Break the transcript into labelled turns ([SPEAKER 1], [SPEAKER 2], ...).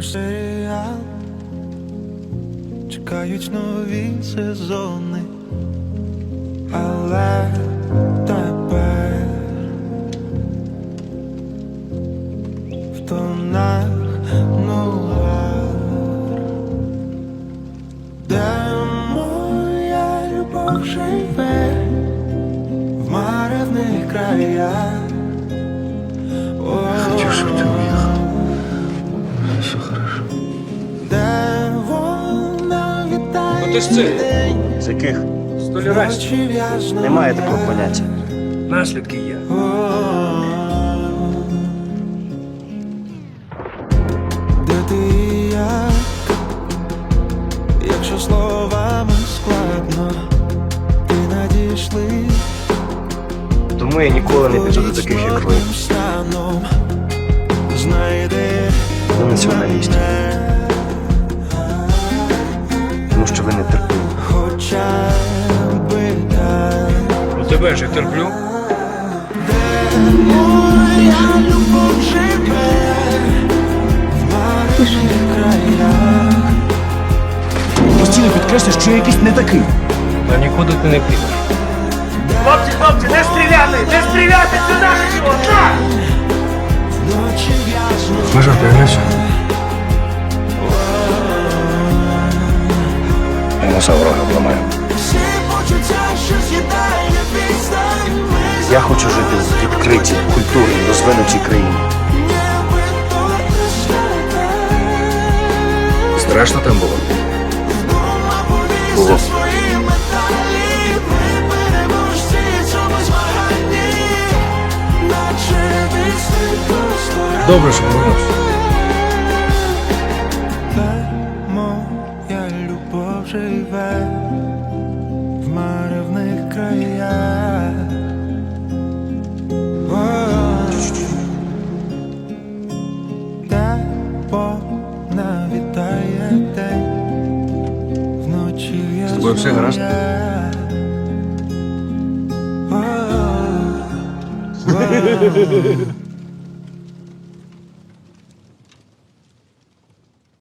[SPEAKER 1] наш серіал чекають нові сезони, але тепер в тонах нуар, де моя любов живе в маревних краях.
[SPEAKER 2] Хочу, ты уехал. Все хорошо.
[SPEAKER 1] Де вона вітає
[SPEAKER 3] Ну ти ж це,
[SPEAKER 4] З яких
[SPEAKER 3] толерантів.
[SPEAKER 4] немає такого поняття.
[SPEAKER 3] Наслідки є.
[SPEAKER 1] Де ти і як? Якщо словами складно, ти надійшли
[SPEAKER 4] Тому я ніколи не піду до таких, як ви.
[SPEAKER 3] Ж терплю.
[SPEAKER 1] Моя любов живе в маревних краях.
[SPEAKER 5] Постійно підкреслюєш, що я якийсь не такий.
[SPEAKER 3] Та нікуди ти не підеш.
[SPEAKER 6] Хлопці, хлопці, не стріляти! Не стріляти! Це наше! Так!
[SPEAKER 2] Мажор, повернешься?
[SPEAKER 4] Я носа ворога Я хочу жити в відкритій, культурній, розвинутій країні.
[SPEAKER 2] Страшно там було?
[SPEAKER 4] Було.
[SPEAKER 2] Добре, що повернувся.
[SPEAKER 1] Моя любов живе
[SPEAKER 2] тобою все гаразд?